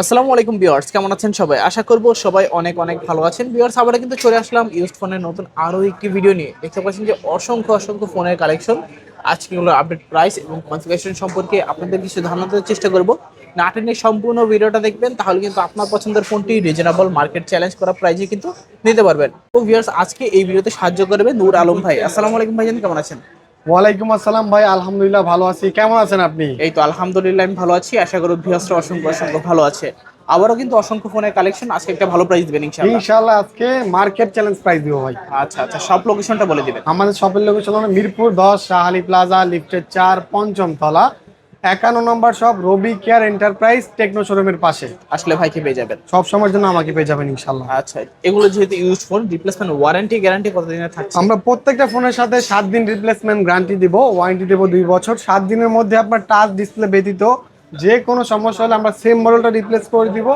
আসসালামু আলাইকুম ভিউয়ার্স, কেমন আছেন সবাই? আশা করব সবাই অনেক অনেক ভালো আছেন। ভিউয়ার্স আবার কিন্তু চলে আসলাম ইউজড ফোনের নতুন আরও একটি ভিডিও নিয়ে। দেখতে পাচ্ছেন যে অসংখ্য অসংখ্য ফোনের কালেকশন আজকে হলো আপডেট প্রাইস এবং কনফিগারেশন সম্পর্কে আপনাদের কিছু ধারণা দেওয়ার চেষ্টা করব। না টেনে সম্পূর্ণ ভিডিওটা দেখবেন, তাহলে কিন্তু আপনার পছন্দের ফোনটি রিজনেবল মার্কেট চ্যালেঞ্জ করা প্রাইজে কিন্তু নিতে পারবেন। তো ভিউয়ার্স, আজকে এই ভিডিওতে সাহায্য করবে নূর আলম ভাই। আসসালামু আলাইকুম ভাইজান, কেমন আছেন? ওয়ালাইকুম আসসালাম ভাই আলহামদুলিল্লাহ ভালো আছি। কেমন আছেন আপনি? এই তো আলহামদুলিল্লাহ আমি ভালো আছি। আশা করি ভিউয়ার্সরা অসংখ্য অসংখ্য ভালো আছে। আবারও কিন্তু অসংখ্য ফোনের কালেকশন আজকে একটা ভালো প্রাইস দিবেন ইনশাআল্লাহ। ইনশাআল্লাহ আজকে মার্কেট চ্যালেঞ্জ প্রাইস দিব ভাই। আচ্ছা আচ্ছা সব লোকেশনটা বলে দিবেন। আমাদের শপের লোকেশন হলো মিরপুর দশ শাহালি প্লাজা লিফটের চার পঞ্চম তলা। একান্ন নম্বর সব রবি কেয়ার এন্টারপ্রাইজ টেকনো শোরুমের পাশে। আসলে ভাইকে পেয়ে যাবেন? সব সময়ের জন্য আমাকে পেয়ে যাবেন ইনশাআল্লাহ আচ্ছা এগুলো যেহেতু use phone replacement warranty guarantee কতদিনের থাকে আমরা প্রত্যেকটা ফোনের সাথে সাত দিন রিপ্লেসমেন্ট গ্যারান্টি দিব ওয়ারেন্টি দেবো দুই বছর। সাত দিনের মধ্যে আপনার টাচ ডিসপ্লে ব্যতীত যে কোনো সমস্যা হলে আমরা সেম মডেলটা রিপ্লেস করে দিব।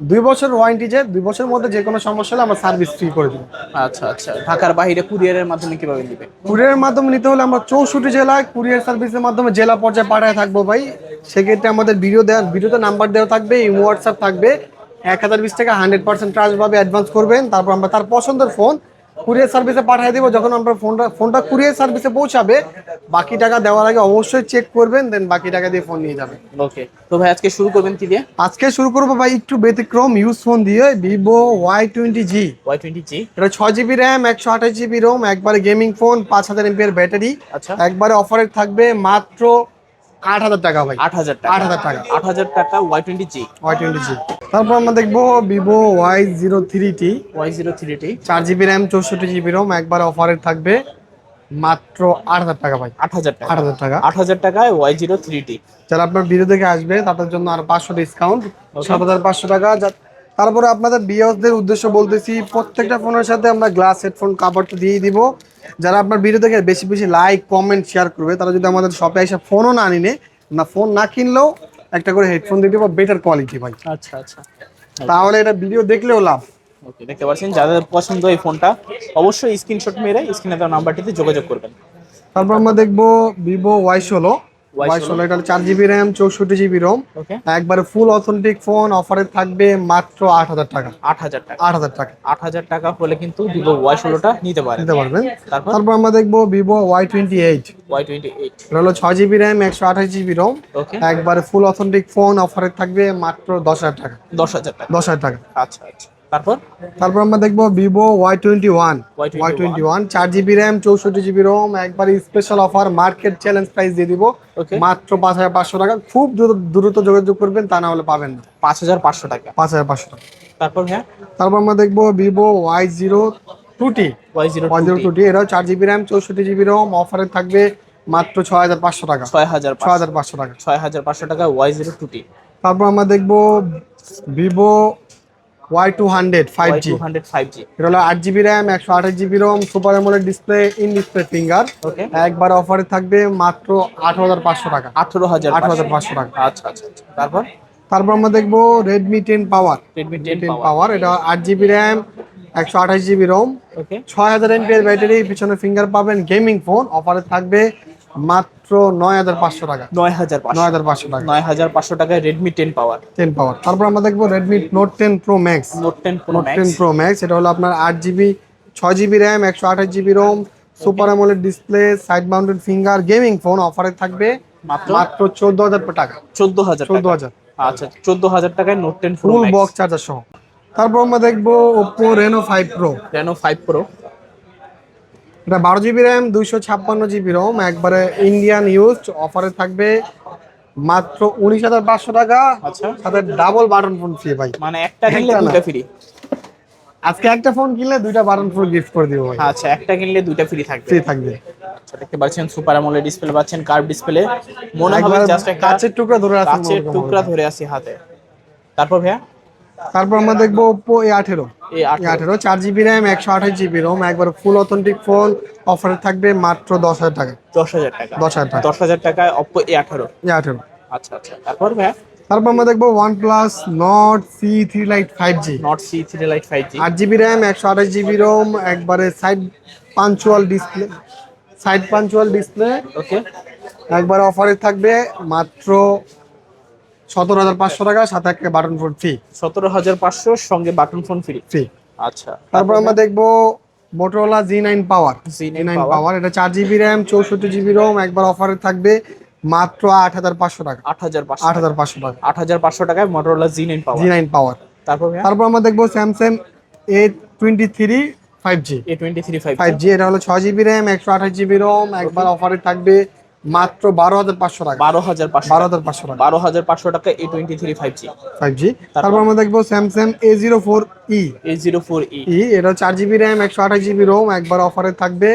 দুই বছর ওয়ারেন্টি যে দুই বছরের মধ্যে যে কোনো সমস্যা হলে আমরা সার্ভিস ফ্রি করে দিব। আচ্ছা আচ্ছা। ঢাকার বাইরে কুরিয়ারের মাধ্যমে কীভাবে নিবে? কুরিয়ারের মাধ্যমে নিতে হলে আমরা চৌষট্টি জেলায় কুরিয়ার সার্ভিসের মাধ্যমে জেলা পর্যায়ে পাঠায় থাকব ভাই। সেক্ষেত্রে আমাদের ভিডিও দেওয়ার ভিডিওতে নাম্বার দেওয়া থাকবে ইমো হোয়াটসঅ্যাপ থাকবে। এক হাজার বিশ টাকা হান্ড্রেড পার্সেন্ট চার্জ পাবে অ্যাডভান্স করবেন। তারপর আমরা তার পছন্দের ফোন কুরিয়ার সার্ভিসে পাঠিয়ে দেবো যখন আমরা ফোনটা ফোনটা কুরিয়ার সার্ভিসে পৌঁছাবে বাকি টাকা দেওয়ার আগে অবশ্যই চেক করবেন দেন বাকি টাকা দিয়ে ফোন নিয়ে যাবেন। ওকে তো ভাই আজকে শুরু করবেন কি দিয়ে? আজকে শুরু করব ভাই একটু ব্যতিক্রম ইউজ ফোন দিয়ে Vivo Y twenty G Y twenty G এটা ছয় জিবি র্যাম একশো আঠাশ জিবি রোম একবারে গেমিং ফোন পাঁচ হাজার এমপিয়ার ব্যাটারি আচ্ছা। একবারে অফারে থাকবে মাত্র আট হাজার টাকা ভাই। আট হাজার টাকা। আট হাজার টাকা। আট হাজার টাকা Y twenty G Y twenty G তারপর আমরা দেখব Vivo Y zero three T Y zero three T চার জিবি র্যাম চৌষট্টি জিবি রোম একবার অফারে থাকবে মাত্র আট হাজার টাকা ভাই। আট হাজার টাকা। আট হাজার টাকা। আট হাজার টাকায় ওয়াই জিরো থ্রি টি যারা আপনার ভিডিও দেখে আসবে তাদের জন্য আর পাঁচশো ডিসকাউন্ট সাত হাজার পাঁচশো টাকা। তারপরে আপনাদের বিয়সদের উদ্দেশ্য বলতেছি প্রত্যেকটা ফোনের সাথে আমরা গ্লাস হেডফোন কাভারটা দিয়ে দিব। যারা আপনার ভিডিও দেখে বেশি বেশি লাইক কমেন্ট শেয়ার করবে তারা যদি আমাদের শপে এসে ফোনও না নিনে না ফোন না কিনলেও একটা করে হেডফোন দিতে দেবো বেটার কোয়ালিটি ভাই। আচ্ছা আচ্ছা। তাহলে এটা ভিডিও দেখলেও লাভ। ওকে দেখতে পাচ্ছেন যাদের পছন্দ এই ফোনটা অবশ্যই স্ক্রিনশট মেরে স্ক্রিনে দেওয়া নাম্বারটিতে যোগাযোগ করবেন। তারপর আমরা দেখব ভিভো ওয়াই ষোলো। ওয়াই ষোলো এটা চার জিবি র্যাম চৌষট্টি জিবি রোম একবারে ফুল অথেন্টিক ফোন অফারে থাকবে মাত্র আট হাজার টাকা। আট হাজার টাকা। আট হাজার টাকা। আট হাজার টাকা হলে কিন্তু ভিভো ওয়াই ষোলোটা নিতে পারেন। নিতে পারবেন। তারপর? আমরা দেখব Vivo Y twenty eight. Y twenty eight. এটা হলো ছয় জিবি র্যাম একশো আঠাশ জিবি রোম একবারে ফুল অথেন্টিক ফোন অফারে থাকবে মাত্র দশ হাজার টাকা। দশ হাজার টাকা। দশ হাজার টাকা। আচ্ছা আচ্ছা। তারপর? তারপর আমরা দেখব Vivo Y twenty one Y twenty one চার জিবি র্যাম চৌষট্টি জিবি রোম একবারে special offer market challenge price দিয়ে দিব। মাত্র পাঁচ হাজার পাঁচশো টাকা। খুব দ্রুত দ্রুত যোগাযোগ করবেন তা না হলে পাবেন না। পাঁচ হাজার পাঁচশো টাকা। পাঁচ হাজার পাঁচশো টাকা। তারপর হ্যাঁ তারপর আমরা দেখব Vivo Y zero two T Y zero Y zero two T এটাও চার জিবি র্যাম চৌষট্টি জিবি রোম অফারে থাকবে মাত্র ছয় হাজার পাঁচশো টাকা। ছয় হাজার ছয় হাজার পাঁচশো টাকা। ছয় হাজার পাঁচশো টাকা ওয়াই জিরো টু টি তারপর আমরা দেখব Vivo Y two hundred five Y G two hundred five G এটা হলো আট জিবি র্যাম একশো আঠাশ GB ROM super AMOLED display in display finger okay একবার অফারে থাকবে মাত্র আঠারো হাজার পাঁচশো টাকা। আঠারো হাজার আঠারো হাজার পাঁচশো টাকা। আচ্ছা আচ্ছা আচ্ছা। তারপর? তারপর আমরা দেখব Redmi ten power Redmi ten ten power এটা আট জিবি র্যাম একশো আঠাশ জিবি রোম ছয় হাজার এমপিএর ব্যাটারি পিছনে ফিঙ্গার পাবেন গেমিং ফোন অফারে থাকবে মাত্র নয় হাজার পাঁচশো টাকা। নয় হাজার নয় হাজার পাঁচশো টাকা। নয় হাজার পাঁচশো টাকায় Redmi ten power ten power তারপর আমরা দেখব Redmi note ten pro max note ten pro note ten pro max এটা হলো আপনার আট জিবি ছয় জিবি র্যাম একশো আঠাশ GB ROM super AMOLED display side mounted finger gaming phone অফারে থাকবে মাত্র? চোদ্দ হাজার টাকা। চোদ্দ হাজার চোদ্দ হাজার। আচ্ছা চোদ্দ হাজার টাকায় note ten full box charger সহ। তারপর আমরা দেখব Oppo Reno five pro Reno five pro এটা বারো জিবি র্যাম দুইশো ছাপ্পান্ন জিবি রোম একবারে ইন্ডিয়ান ইউজ অফারে থাকবে মাত্র উনিশ হাজার পাঁচশো টাকা। আচ্ছা। সাথে ডাবল বাটন ফোন ফ্রি ভাই। মানে একটা কিনলে একটা ফ্রি আজকে একটা ফোন কিনলে দুইটা বাটন ফোন গিফট করে দিব ভাই। আচ্ছা একটা কিনলে দুইটা ফ্রি থাকবে। ফ্রি থাকবে। আচ্ছা দেখতে পাচ্ছেন সুপার আমলে ডিসপ্লে পাচ্ছেন কার্ভ ডিসপ্লে মনে হবে জাস্ট একটা কাচের টুকরা ধরে আছে কাচের টুকরা ধরে আছি হাতে। তারপর ভাইয়া? তারপর আমরা দেখব ওপো এ আঠেরো। আঠেরো। চার জিবি র্যাম একশো আঠাশ জিবি রোম একবার ফুল অথেন্টিক ফোন অফারে থাকবে মাত্র দশ হাজার টাকা। দশ হাজার টাকা। দশ হাজার টাকা। দশ হাজার টাকায় অপ্পো এ আঠারো। এ আঠেরো। আচ্ছা আচ্ছা। তারপর তারপর আমরা দেখব OnePlus Nord C three lite five G Nord C three lite five G আট জিবি র্যাম একশো আঠাশ জিবি রোম একবারে side punch hole display side punch hole display okay একবার অফারে থাকবে মাত্র সতেরো হাজার পাঁচশো টাকা সাথে একটা বাটন ফোন ফ্রি সতেরো হাজার পাঁচশো সঙ্গে বাটন ফোন ফ্রি ফ্রি আচ্ছা। তারপর আমরা দেখব Motorola G nine power G Z9 nine power এটা চার জিবি র্যাম চৌষট্টি জিবি রোম একবার অফারে থাকবে মাত্র আট হাজার পাঁচশো টাকা। আট হাজার আট হাজার পাঁচশো টাকা। আট হাজার পাঁচশো টাকায় Motorola G nine power G nine power তারপর তারপর আমরা দেখব Samsung A twenty three five G A twenty three five five G এটা হলো ছয় জিবি র্যাম একশো আঠাশ জিবি রোম একবার অফারে থাকবে মাত্র বারো হাজার পাঁচশো টাকা। বারো হাজার পাঁচশো বারো হাজার পাঁচশো টাকা। বারো হাজার পাঁচশো টাকা A twenty three five G five G তারপর? আমরা দেখব Samsung A zero four E A zero four E এটা চার জিবি র্যাম একশো আঠাশ জিবি রোম একবার অফারে থাকবে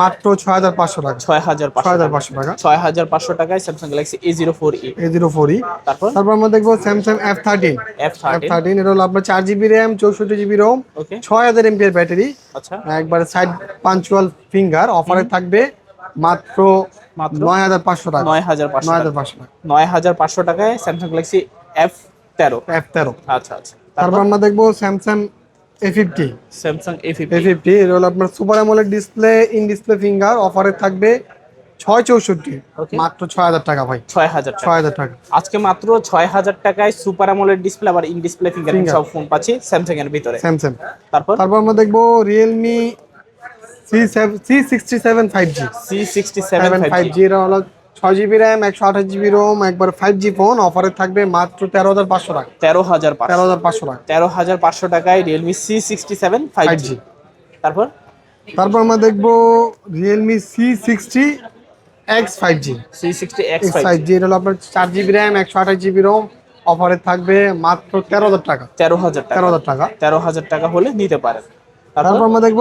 মাত্র ছয় হাজার পাঁচশো টাকা। ছয় হাজার ছয় হাজার পাঁচশো টাকা। ছয় হাজার পাঁচশো টাকায় Samsung Galaxy A zero four E A zero four E তারপর? তারপর আমরা দেখব Samsung F thirteen F thirteen এটা হলো আপনার চার জিবি র্যাম চৌষট্টি জিবি রোম ছয় হাজার এমপিএর ব্যাটারি। আচ্ছা। একবারে সাইড পাঞ্চুয়াল ফিঙ্গার অফারে থাকবে মাত্র মাত্র? নয় হাজার পাঁচশো টাকা। নয় হাজার পাঁচশো নয় টাকা। হাজার পাঁচশো নয় হাজার পাঁচশো টাকায় স্যামসাং গ্যালাক্সি এফ তেরো। এফ তেরো। আচ্ছা আচ্ছা। তারপর আমরা দেখব Samsung A fifty Samsung A A fifty এটা হলো আপনার super AMOLED display in display finger অফারে থাকবে ছয় চৌষট্টি। মাত্র ছয় হাজার টাকা ভাই। ছয় হাজার ছয় হাজার টাকা। আজকে মাত্র ছয় হাজার টাকায় সুপার অ্যামোলেড ডিসপ্লে আবার ইন ডিসপ্লে Finger. সব ফোন পাচ্ছি স্যামসাং এর ভিতরে। স্যামসাং তারপর? তারপর আমরা দেখব Realme C C sixty seven five G C sixty seven seven five G এটা হলো ছয় জিবি র্যাম একশো আঠাশ জিবি রোম একবার ফোন অফারে থাকবে মাত্র তেরো হাজার পাঁচশো টাকা। টাকায় তারপর? তারপর আমরা দেখব এটা হলো আপনার চার জিবি র্যাম জিবি রোম অফারে থাকবে মাত্র তেরো হাজার টাকা। তেরো হাজার টাকা। তেরো হাজার টাকা। তেরো হাজার টাকা হলে নিতে পারেন। তারপর? আমরা দেখব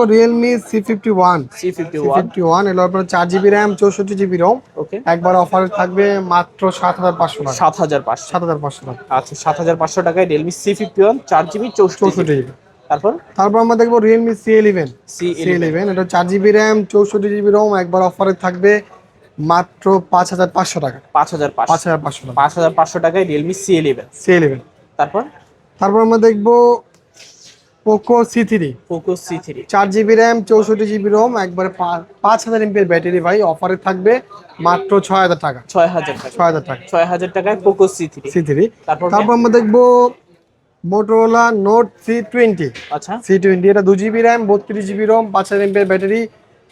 সি ওয়ান ফিফটি ওয়ান এলো আপনার চার জিবি র্যাম চৌষট্টি জিবি রোম ওকে। একবার অফারে থাকবে মাত্র সাত হাজার পাঁচশো টাকা। সাত হাজার পাঁচশো। সাত হাজার পাঁচশো টাকা। আচ্ছা সাত হাজার পাঁচশো টাকায় জিবি চৌষট্টি চৌষট্টি জিবি তারপর? তারপর আমরা দেখব সি সি ইলেভেন এটা চার জিবি র্যাম চৌষট্টি জিবি রোম একবার অফারে থাকবে মাত্র পাঁচ হাজার পাঁচশো টাকা। পাঁচ হাজার পাঁচ পাঁচশো হাজার পাঁচশো টাকা। পাঁচ হাজার পাঁচশো টাকায় Realme C eleven C eleven তারপর? তারপর আমরা দেখব Poco C three Poco C three চার জিবি র্যাম চৌষট্টি জিবি রোম একবারে পাঁচ হাজার এমপির ব্যাটারি ভাই অফারে থাকবে মাত্র ছয় হাজার টাকা। ছয় হাজার টাকা। ছয় হাজার টাকা। ছয় হাজার টাকায় Poco C three C three তারপর আমরা দেখব মোটোরোলা নোট সি টোয়েন্টি আচ্ছা। সি টোয়েন্টি এটা দু জিবি র্যাম বত্রিশ জিবি রোম পাঁচ হাজার এমপির ব্যাটারি।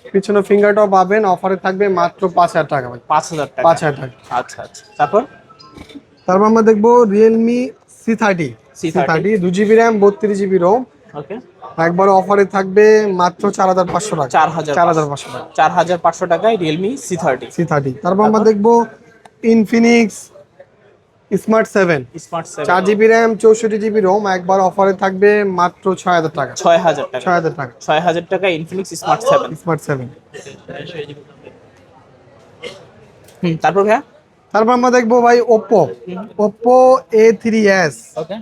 পিছনে ফিঙ্গারটাও পাবেন অফারে থাকবে মাত্র পাঁচ হাজার টাকা ভাই। পাঁচ হাজার টাকা। পাঁচ হাজার টাকা। আচ্ছা আচ্ছা। তারপর? তারপর আমরা দেখব Realme C thirty C C30 thirty দু জিবি র্যাম বত্রিশ জিবি রোম একবার অফারে থাকবে মাত্র চার হাজার পাঁচশো টাকা। চার হাজার চার হাজার পাঁচশো টাকা। চার হাজার পাঁচশো টাকায় Realme C thirty C thirty তারপর আমরা দেখব ইনফিনিক্স স্মার্ট সেভেন স্মার্ট চার জিবি র্যাম চৌষট্টি জিবি রোম একবার অফারে থাকবে মাত্র ছয় হাজার টাকা। ছয় হাজার টাকা। ছয় হাজার টাকা। ছয় হাজার টাকা Infinix Smart seven Smart seven তারপর ভাইয়া? তারপর আমরা দেখব ভাই Oppo Oppo A three S okay.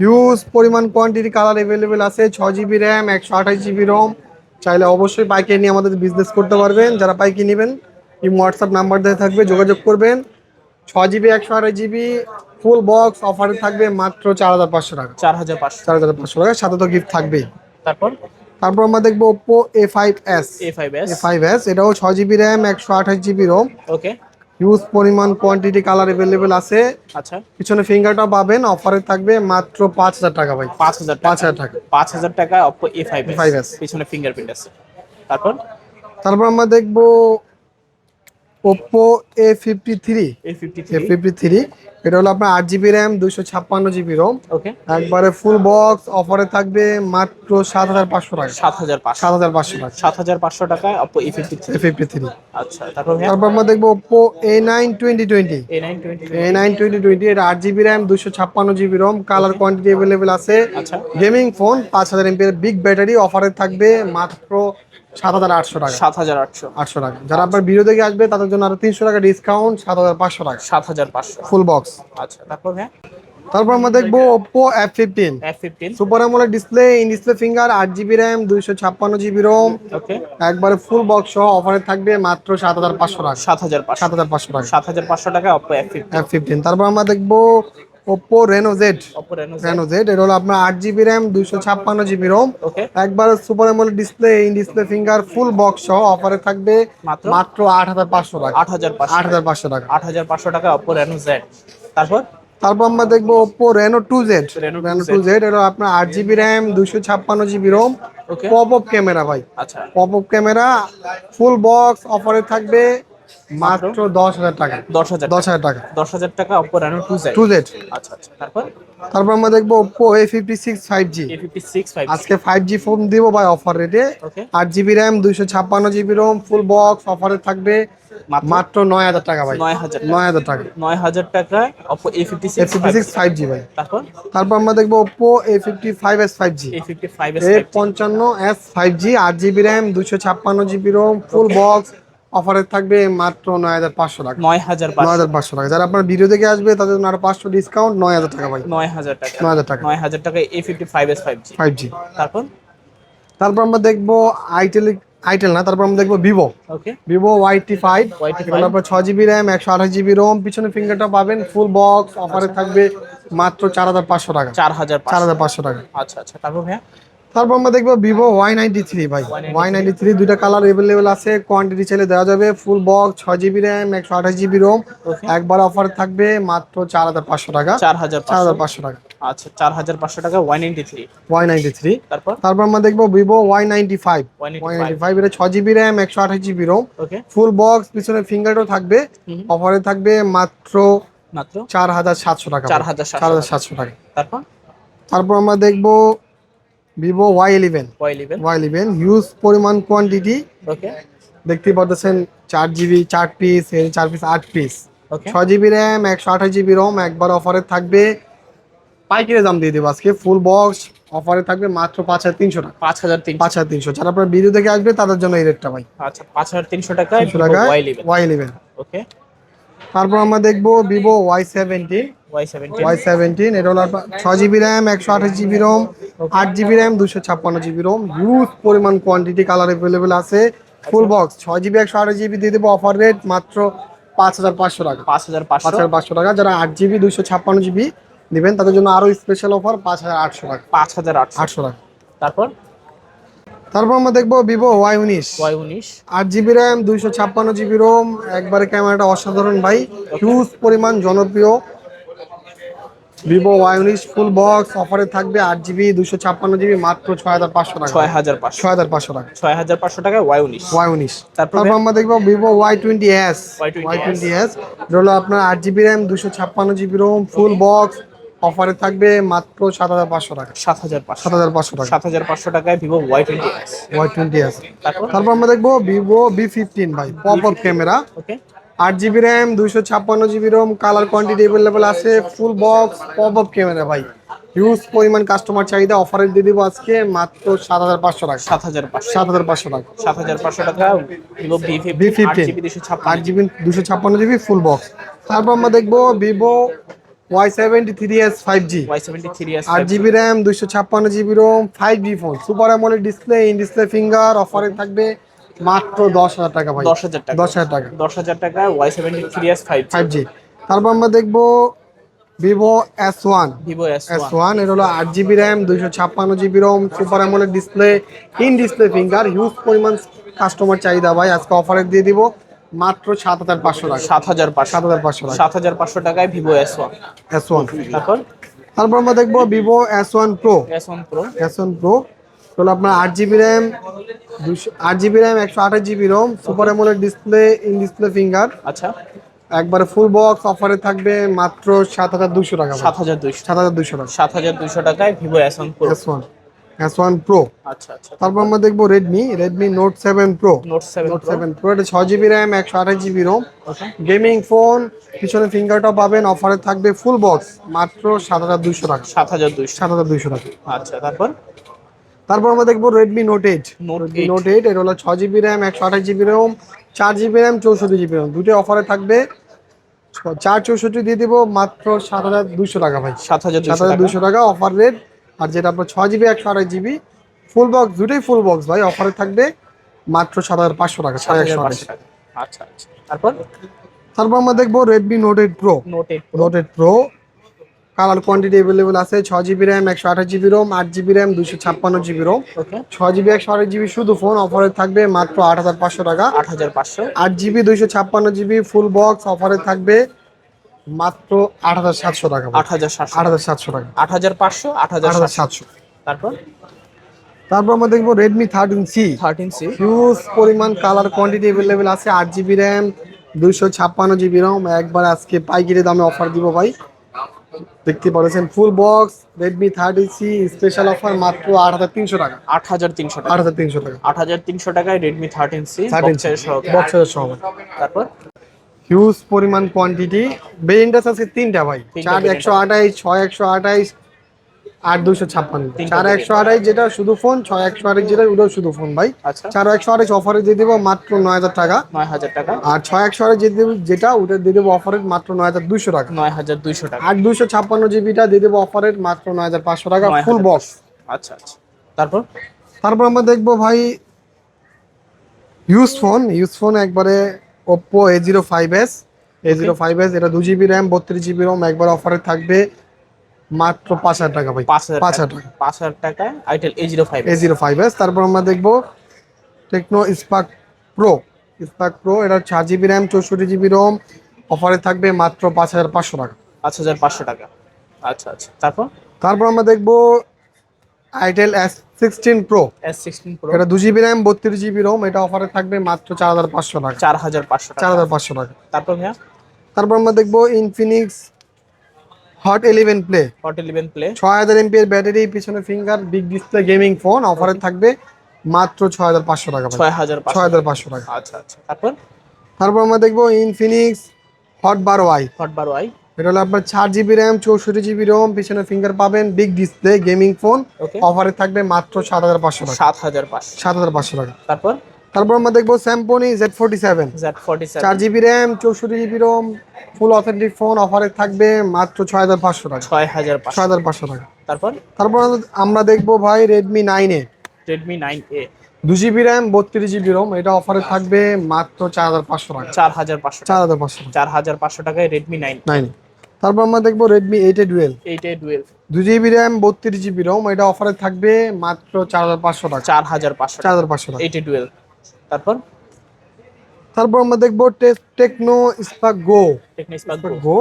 Huge পরিমাণ কোয়ান্টিটি কালার অ্যাভেলেবেল আছে ছ জিবি র্যাম একশো আঠাশ জিবি রোম চাইলে অবশ্যই পাইকারি নিয়ে আমাদের বিজনেস করতে পারবেন। যারা পাইকারি নেবেন এই হোয়াটসঅ্যাপ নাম্বার দেওয়া থাকবে যোগাযোগ করবেন। ছ জিবি একশো আঠাশ জিবি ফুল বক্স অফারে থাকবে মাত্র চার হাজার পাঁচশো টাকা। চার হাজার পাঁচশো। চার হাজার পাঁচশো টাকা সাথে তো গিফট থাকবেই। তারপর? তারপর আমরা দেখব Oppo A five S A five S A five S এটাও ছ জিবি র্যাম একশো আঠাশ জিবি রোম ওকে হিউজ পরিমাণ কোয়ান্টিটি কালার অ্যাভেলেবেল আছে। আচ্ছা। পিছনে ফিঙ্গারটা পাবেন অফারে থাকবে মাত্র পাঁচ হাজার টাকা ভাই। পাঁচ হাজার পাঁচ টাকা। 5000 টাকা অপো এ ফাইভ A5s পিছনে ফিঙ্গারপ্রিন্ট আছে। তারপর? তারপর আমরা দেখব Oppo A fifty three A fifty three এটা হলো আপনার আট জিবি র্যাম দুশো ছাপ্পান্ন জিবি রোম একবারে ফুল বক্স অফারে থাকবে মাত্র সাত হাজার পাঁচশো টাকা। সাত হাজার সাত হাজার পাঁচশো টাকা। সাত হাজার পাঁচশো টাকায় Oppo A fifty three A fifty three আচ্ছা তারপর তারপর আমরা দেখব Oppo A nine twenty twenty A nine twenty twenty এটা আট জিবি র্যাম দুশো ছাপ্পান্ন GB ROM colour quantity available আছে। আচ্ছা। গেমিং ফোন পাঁচ হাজার এমপির বিগ ব্যাটারি অফারে থাকবে মাত্র সাত হাজার আটশো টাকা। সাত হাজার আটশো। আটশো টাকা। যারা আপনার ভিডিও আসবে তাদের জন্য আরও তিনশো টাকা ডিসকাউন্ট সাত হাজার পাঁচশো টাকা। সাত হাজার পাঁচশো। ফুল বক্স আচ্ছা তারপর তারপর আমরা দেখব Oppo F fifteen super AMOLED display in display finger আট জিবি র্যাম দুইশো ছাপ্পান্ন জিবি রোম একবারে ফুল বক্স সহ অফারে থাকবে মাত্র সাত হাজার পাঁচশো টাকা। সাত হাজার সাত হাজার পাঁচশো টাকা। সাত হাজার পাঁচশো টাকা এফ এফ ফিফটিন তারপর আমরা দেখব Oppo Reno Z Reno Z এটা হলো আপনার আট জিবি র্যাম দুইশো ছাপ্পান্ন জিবি রোম ওকে একবার super AMOLED display in display finger full box সহ অফারে থাকবে মাত্র? আট হাজার পাঁচশো টাকা। আট হাজার আট হাজার পাঁচশো টাকা। আট হাজার পাঁচশো টাকা অপো রেনো জেড তারপর? তারপর আমরা দেখব Oppo Reno two Z Reno 2Z Reno two Z এটা আপনার আট জিবি র্যাম দুশো ছাপ্পান্ন GB ROM okay pop up camera ভাই। আচ্ছা। Pop up camera full box অফারে থাকবে মাত্র দশ হাজার টাকা। দশ হাজার দশ হাজার টাকা। দশ হাজার টাকা Oppo Reno two Z two Z আচ্ছা আচ্ছা। তারপর? তারপর আমরা দেখব Oppo A fifty six five G আজকে ফাইভ জি ফোন দিব ভাই অফার রেটে আট জিবি র্যাম দুইশো ছাপ্পান্ন জিবি রোম ফুল বক্স অফারে থাকবে। মাত্র? নয় হাজার টাকা ভাই। নয় হাজার নয় হাজার টাকা। নয় হাজার টাকা Oppo A fifty six fifty six five G ভাই। তারপর? তারপর আমরা দেখব Oppo A fifty five S five G A পঞ্চান্ন এস ফাইভ জি আট জিবি র্যাম দুশো ছাপ্পান্ন জিবি রোম ফুল বক্স অফারে থাকবে মাত্র নয় হাজার পাঁচশো টাকা। নয় হাজার নয় হাজার পাঁচশো টাকা। যারা আপনার ভিডিও দেখে আসবে তাদের জন্য আরও পাঁচশো ডিসকাউন্ট নয় হাজার টাকা ভাই। নয় হাজার টাকা। নয় হাজার টাকা। নয় হাজার টাকা A fifty five S five G five G তারপর? তারপর আমরা দেখব আইটেল আইটেল না তারপর আমরা দেখব Vivo okay Vivo YT five তারপর ছয় জিবি র্যাম একশো আঠাশ জিবি রোম পিছনে ফিঙ্গারটা পাবেন ফুল বক্স অফারে থাকবে মাত্র চার হাজার পাঁচশো টাকা। চার হাজার চার হাজার পাঁচশো টাকা। আচ্ছা আচ্ছা। তারপর ভাইয়া? তারপর আমরা দেখব ভিভো ওয়াই নাইনটি থ্রি ভাই। ওয়াই নাইনটি থ্রি দুইটা কালার অ্যাভেলেবেল আছে কোয়ান্টিটি চাইলে দেওয়া যাবে। ফুল বক্স ছয় জিবি র্যাম একশো আঠাশ জিবি রোম একবার অফার থাকবে মাত্র চার হাজার পাঁচশো টাকা। চার হাজার চার হাজার পাঁচশো টাকা। আচ্ছা চার হাজার পাঁচশো টাকা ninety three Y ninety three তারপর? তারপর আমরা দেখব Vivo Y ninety five Y ninety five এটা ছয় জিবি র্যাম একশো আঠাশ জিবি রোম ফুল বক্স পিছনে ফিঙ্গারও থাকবে। অফারে থাকবে মাত্র মাত্র? চার হাজার সাতশো টাকা। চার হাজার চার হাজার সাতশো টাকা। তারপর? তারপর আমরা দেখব Vivo Y eleven Y eleven huge পরিমাণ কোয়ান্টিটি ওকে দেখতে পাচ্ছেন চার জিবি চার পিস চার পিস আট পিস ছয় জিবি র্যাম একশো আঠাশ জিবি রোম একবার অফারে থাকবে। পাইকারি দাম দিয়ে দেবো আজকে ফুল বক্স অফারে থাকবে মাত্র পাঁচ হাজার তিনশো টাকা। পাঁচ হাজার তিনশো। পাঁচ হাজার তিনশো। যারা আপনার ভিডিও দেখে আসবে তাদের জন্য এই রেটটা ভাই। আচ্ছা পাঁচ হাজার তিনশো টাকা ওয়াই ইলেভেন ওকে তারপর আমরা দেখব Vivo Y seventeen Y seventy Y seventeen এটা হলো ছয় জিবি র্যাম একশো আঠাশ জিবি রোম আট জিবি র্যাম দুশো ছাপ্পান্ন জিবি রোম হিউজ পরিমাণ কোয়ান্টিটি কালার অ্যাভেলেবেল আছে। ফুল বক্স ছয় জিবি একশো আঠাশ জিবি দিয়ে দেবো অফার রেট মাত্র পাঁচ হাজার পাঁচশো টাকা। পাঁচ হাজার পাঁচ হাজার পাঁচশো টাকা। যারা আট জিবি দুশো ছাপ্পান্ন জিবি নেবেন তাদের জন্য আরও স্পেশাল অফার পাঁচ হাজার আটশো টাকা। পাঁচ হাজার আটশো। টাকা। তারপর? তারপর আমরা দেখব ভিভো ওয়াই উনিশ। ওয়াই উনিশ। আট জিবি র্যাম দুইশো ছাপ্পান্ন জিবি রোম একবারে ক্যামেরাটা অসাধারণ ভাই। হিউজ পরিমাণ জনপ্রিয়। ভিভো ওয়াই উনিশ ফুল বক্স অফারে থাকবে আট জিবি দুশো ছাপ্পান্ন জিবি মাত্র ছয় হাজার পাঁচশো টাকা। ছয় হাজার পাঁচশো। ছয় হাজার পাঁচশো টাকা। ছয় হাজার পাঁচশো টাকায় ওয়াই উনিশ ওয়াই উনিশ তারপর আমরা দেখব Vivo Y twenty S Y20s Y twenty S হলো আপনার আট জিবি র্যাম দুশো ছাপ্পান্ন জিবি রোম ফুল বক্স অফারে থাকবে মাত্র সাত হাজার পাঁচশো টাকা। সাত হাজার সাত হাজার পাঁচশো টাকা। সাত হাজার পাঁচশো টাকায় Vivo Y twenty Y twenty S তারপর? আমরা দেখব ভিভো বি ফিফটিন ভাই পপ আপ ক্যামেরা ওকে আট জিবি র্যাম দুইশো ছাপ্পান্ন GB ROM colour quantity available আছে full box pop up camera ভাই। হিউজ পরিমাণ কাস্টমার চাহিদা অফারে দিয়ে দিব আজকে মাত্র সাত হাজার পাঁচশো টাকা। সাত হাজার পাঁচশো। সাত হাজার পাঁচশো টাকা। সাত হাজার পাঁচশো টাকা। বি ফিফটিন আট জিবি দুশো ছাপ্পান্ন জিবি ফুল বক্স তারপর আমরা দেখব Vivo Y seventy three S five G Y seventy three S আট জিবি র্যাম দুশো ছাপ্পান্ন GB ROM five G phone super AMOLED display in display finger অফারে থাকবে। মাত্র দশ হাজার টাকা ভাই। দশ হাজার টাকা। দশ হাজার টাকা। দশ হাজার টাকা Y seventy three S five five G তারপর আমরা দেখব Vivo S one Vivo S ওয়ানের হলো আট জিবি র্যাম দুইশো ছাপ্পান্ন GB ROM super AMOLED display in display finger huge পরিমাণ কাস্টমার চাহিদা ভাই। আজকে অফারে দিয়ে দিব মাত্র সাত হাজার পাঁচশো টাকা। সাত হাজার পাঁচশো। সাত হাজার পাঁচশো টাকা। সাত হাজার পাঁচশো টাকায় Vivo S one S one তারপর? তারপর আমরা দেখব Vivo S one pro S one pro S one pro হলো আপনার আট জিবি র্যাম দুশো আট জিবি র্যাম একশো আঠাশ GB ROM super AMOLED display in display finger আচ্ছা। একবারে ফুল বক্স অফারে থাকবে মাত্র সাত হাজার দুশো টাকা। সাত হাজার দুইশো। সাত হাজার দুশো টাকা। সাত হাজার দুইশো টাকায় Vivo S one pro S one S one pro আচ্ছা আচ্ছা। তারপর আমরা দেখব Redmi Redmi note seven pro note seven note seven pro এটা ছয় জিবি র্যাম একশো আঠাশ জিবি রোম গেমিং ফোন পিছনে ফিঙ্গারটা পাবেন অফারে থাকবে ফুল বক্স মাত্র সাত হাজার দুইশো টাকা। সাত হাজার দুইশো। সাত হাজার দুইশো টাকা। আচ্ছা তারপর? তারপর আমরা দেখব Redmi note eight note eight এটা হলো ছয় জিবি র্যাম একশো আঠাশ জিবি রোম চার জিবি র্যাম চৌষট্টি জিবি রোম দুটো অফারে থাকবে। চার চৌষট্টি দিয়ে দিব মাত্র সাত হাজার দুইশো টাকা ভাই। সাত হাজার সাত হাজার দুইশো টাকা অফার রেট আর যেটা আপনার ছয় জিবি একশো আঠাশ জিবি ফুল বক্স দুটোই ফুল বক্স ভাই অফারে থাকবে মাত্র সাত হাজার পাঁচশো টাকা সাড়ে একশো আচ্ছা আচ্ছা। তারপর? তারপর আমরা দেখব Redmi note eight pro note eight pro colour quantity available আছে ছ জিবি র্যাম একশো আঠাশ জিবি রোম আট জিবি র্যাম দুশো ছাপ্পান্ন জিবি রোম ছয় জিবি একশো আঠাশ জিবি শুধু ফোন অফারে থাকবে মাত্র আট হাজার পাঁচশো টাকা। আট হাজার পাঁচশো। আট জিবি দুইশো ছাপ্পান্ন জিবি ফুল বক্স অফারে থাকবে মাত্র আট হাজার সাতশো টাকা। আট হাজার সাতশো। আট হাজার সাতশো টাকা। আট হাজার পাঁচশো আট হাজার সাতশো। তারপর? তারপর আমরা দেখব Redmi thirteen C thirteen C huge পরিমাণ কালার কোয়ান্টিটি অ্যাভেলেবেল আছে আট জিবি র্যাম দুইশো ছাপ্পান্ন জিবি রম একবার আজকে পাইকারি দামে অফার দিব ভাই। দেখতে পাচ্ছেন full box Redmi thirty C special offer মাত্র আট হাজার তিনশো টাকা। আট হাজার তিনশো আট টাকা হাজার তিনশো টাকা। আট হাজার তিনশো টাকায় রেডমি থার্টিন সি বক্সের সহ তারপর? হিউজ পরিমাণ কোয়ান্টিটি ভেরিয়েন্টাস আছে তিনটা ভাই। চার একশো আঠাইশ ছয় একশো আঠাইশ আট দুশো ছাপ্পান্ন। চার একশো আঠাইশ যেটা শুধু ফোন ছয় একশো আঠাইশ যেটা ওটাও শুধু ফোন ভাই। আচ্ছা। চার একশো আঠাইশ অফারে দিয়ে দেবো মাত্র নয় হাজার টাকা। নয় হাজার টাকা। আর ছয় একশো আঠাইশ দিয়ে দেবো যেটা ওটা দিয়ে দেবো অফারে মাত্র নয় হাজার দুশো টাকা। নয় হাজার দুইশো টাকা। আট দুশো ছাপ্পান্ন জিবিটা দিয়ে দেবো অফারের মাত্র নয় হাজার পাঁচশো টাকা ফুল বক্স আচ্ছা আচ্ছা। তারপর? তারপর আমরা দেখব ভাই ইউজ ফোন ইউজ ফোন একবারে Oppo A zero five S A zero five S এটা দু জিবি র্যাম বত্রিশ জিবি রোম একবার অফারে থাকবে। মাত্র পাঁচ হাজার টাকা ভাই। পাঁচ হাজার টাকা। পাঁচ হাজার টাকা itel A zero five A zero five S তারপর আমরা দেখব Tecno Spark pro Spark pro এটা চার জিবি র্যাম চৌষট্টি জিবি রোম অফারে থাকবে মাত্র পাঁচ হাজার পাঁচশো টাকা। পাঁচ হাজার পাঁচশো টাকা। আচ্ছা আচ্ছা। তারপর? তারপর আমরা দেখব itel S sixteen pro S sixteen pro এটা দু জিবি র্যাম বত্রিশ জিবি রোম এটা অফারে থাকবে মাত্র চার হাজার পাঁচশো টাকা। চার হাজার পাঁচশো চার হাজার পাঁচশো টাকা। তারপর ভাইয়া? তারপর আমরা দেখব Infinix Hot eleven play Hot eleven play ছয় হাজার এমপিএর ব্যাটারি পিছনে finger big display gaming phone অফারে থাকবে মাত্র ছয় হাজার পাঁচশো টাকা ভাই। ছয় হাজার ছয় পাঁচশো হাজার পাঁচশো টাকা। আচ্ছা আচ্ছা। তারপর? তারপর আমরা দেখব ইনফিনিক্স হট বারো আই হট বারো আই এটা হলো আপনার চার জিবি র্যাম চৌষট্টি জিবি রোম পিছনে ফিঙ্গার পাবেন বিগ ডিসপ্লে গেমিং ফোন অফারে থাকবে মাত্র সাত হাজার পাঁচশো টাকা। সাত হাজার পাঁচশো। সাত হাজার পাঁচশো টাকা। তারপর? তারপর আমরা দেখব স্যামপনি জেড ফোর্টি সেভেন চার জিবি র্যাম চৌষট্টি GB ROM full authentic phone অফারে থাকবে মাত্র ছয় হাজার পাঁচশো টাকা। ছয় হাজার ছয় হাজার পাঁচশো টাকা। তারপর? তারপর আমরা দেখব ভাই Redmi nine A Redmi nine A দু জিবি র্যাম বত্রিশ জিবি রোম এটা অফারে থাকবে মাত্র চার হাজার পাঁচশো টাকা। চার হাজার পাঁচশো চার হাজার পাঁচশো চার হাজার পাঁচশো টাকায় রেডমি নাইন নাইন তারপর আমরা দেখব Redmi eight A dual eight A twelve দু জিবি র্যাম বত্রিশ জিবি রোম এটা অফারে থাকবে মাত্র চার হাজার পাঁচশো টাকা। চার হাজার পাঁচশো চার হাজার পাঁচশো টাকা। এইট এ টুয়েলভ তারপর? তারপর আমরা দেখব Tecno Spark go. Technics go.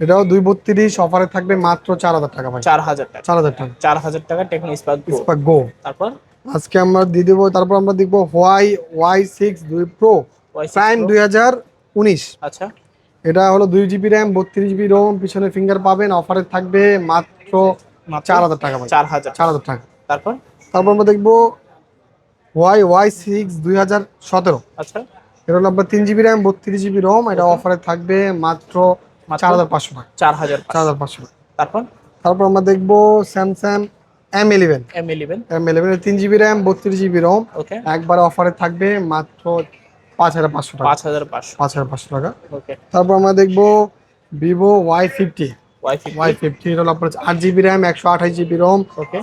এটাও দুই বত্রিশ অফারে থাকবে মাত্র চার হাজার টাকা ভাই। চার হাজার টাকা। চার হাজার টাকা। চার হাজার টাকা টেকনিক্স স্পার্ক গো। তারপর? আজকে আমরা দিয়ে দেবো তারপর আমরা দেখব হোয়াই ওয়াই সিক্স দুই প্রো। Y6 prime. দুই হাজার উনিশ। আচ্ছা। এটা হলো দুই জিবি র্যাম বত্রিশ জিবি রোম পিছনে ফিঙ্গার পাবেন অফারে থাকবে মাত্র চার হাজার টাকা চার হাজার। চার হাজার টাকা। তারপর? তারপর আমরা দেখব ওয়াই ওয়াই সিক্স দুই হাজার সতেরো। আচ্ছা। এটা হলো আপনার তিন জিবি র্যাম বত্রিশ জিবি রোম এটা অফারে থাকবে মাত্র? চার হাজার পাঁচশো টাকা। চার হাজার চার হাজার পাঁচশো টাকা। তারপর? তারপর আমরা দেখব Samsung M eleven M eleven M eleven তিন জিবি র্যাম বত্রিশ জিবি রোম ওকে। একবার অফারে থাকবে মাত্র পাঁচ হাজার পাঁচশো টাকা। পাঁচ হাজার পাঁচশো। পাঁচ হাজার পাঁচশো টাকা। ওকে। তারপর আমরা দেখব Vivo Y fifty Y fifty আপনার আট জিবি র্যাম একশো আঠাশ GB ROM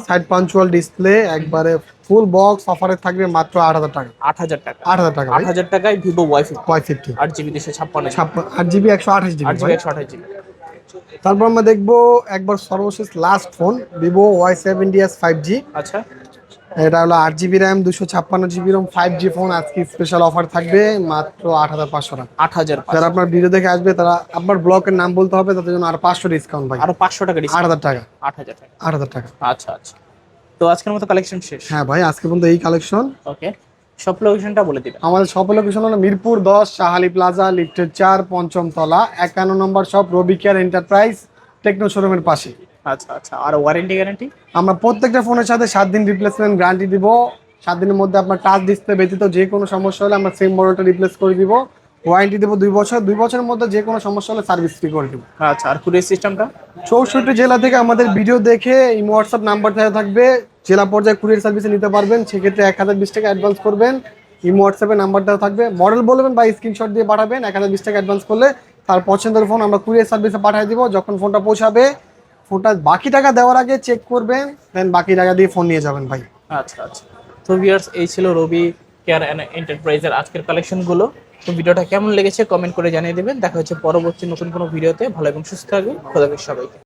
side punctual display একবারে ফুল বক্স অফারে থাকবে মাত্র আট হাজার টাকা। আট হাজার টাকা। আট হাজার টাকা আট হাজার টাকায় ভিভো ওয়াইফাই ওয়াই ফিফটি আট জিবি দুশো ছাপ্পান্ন। আট জিবি একশো আঠাশ জিবি আট জিবি একশো আঠাশ জিবি তারপর আমরা দেখব একবার সর্বশেষ last phone Vivo Y seventy S five G আচ্ছা। এটা হলো আট জিবি র্যাম দুশো ছাপ্পান্ন GB ROM five G phone আজকে স্পেশাল অফার থাকবে মাত্র আট হাজার পাঁচশো টাকা। আট হাজার যারা আপনার ভিডিও দেখে আসবে তারা আপনার ব্লকের নাম বলতে হবে তাদের জন্য আর পাঁচশো ডিসকাউন্ট ভাই। আরও পাঁচশো টাকা আট হাজার টাকা। আট হাজার টাকা। আট হাজার টাকা। আচ্ছা আচ্ছা। তো আজকের মতো কালেকশন শেষ? হ্যাঁ ভাই আজকে পর্যন্ত এই কালেকশন ওকে সব লোকেশনটা বলে দিবেন। আমাদের শপ লোকেশন হলো মিরপুর দশ শাহালি প্লাজা লিফটের চার পঞ্চম তলা একান্ন number shop Rabi care enterprise Tecno শোরুমের পাশে। আচ্ছা আচ্ছা। আর ওয়ারেন্টি গ্যারান্টি আমরা প্রত্যেকটা ফোনের সাথে সাত দিন রিপ্লেসমেন্ট গ্যারান্টি দিব। সাত দিনের মধ্যে আপনার টাচ ডিসপ্লে ব্যতীত যে কোনো সমস্যা হলে আমরা সেম মডেলটা রিপ্লেস করে দিব। ওয়ারেন্টি দেবো দুই বছর। দুই বছরের মধ্যে যে কোনো সমস্যা হলে সার্ভিস ফ্রি করে দিব। আচ্ছা আর কুরিয়ার সিস্টেমটা চৌষট্টি জেলা থেকে আমাদের ভিডিও দেখে এই হোয়াটসঅ্যাপ নাম্বার দেওয়া থাকবে। জেলা পর্যায়ে কুরিয়ার সার্ভিসে নিতে পারবেন। সেক্ষেত্রে এক হাজার বিশ টাকা অ্যাডভান্স করবেন। এই হোয়াটসঅ্যাপে নাম্বার দেওয়া থাকবে। মডেল বলবেন বা স্ক্রিনশট দিয়ে পাঠাবেন। এক হাজার বিশ টাকা অ্যাডভান্স করলে তার পছন্দের ফোন আমরা কুরিয়ার সার্ভিসে পাঠিয়ে দিব। যখন ফোনটা পৌঁছাবে ফোনটা বাকি টাকা দেওয়ার আগে চেক করবেন দেন বাকি টাকা দিয়ে ফোন নিয়ে যাবেন ভাই। আচ্ছা আচ্ছা। তো ভিউয়ার্স এই ছিল রবি কেয়ার অ্যান্ড এন্টারপ্রাইজের আজকের কালেকশনগুলো তো ভিডিওটা কেমন লেগেছে কমেন্ট করে জানিয়ে দেবেন। দেখা হচ্ছে পরবর্তী নতুন কোনো ভিডিওতে ভালো এবং সুস্থ থাকবেন। খোদা হাফেজ সবাইকে।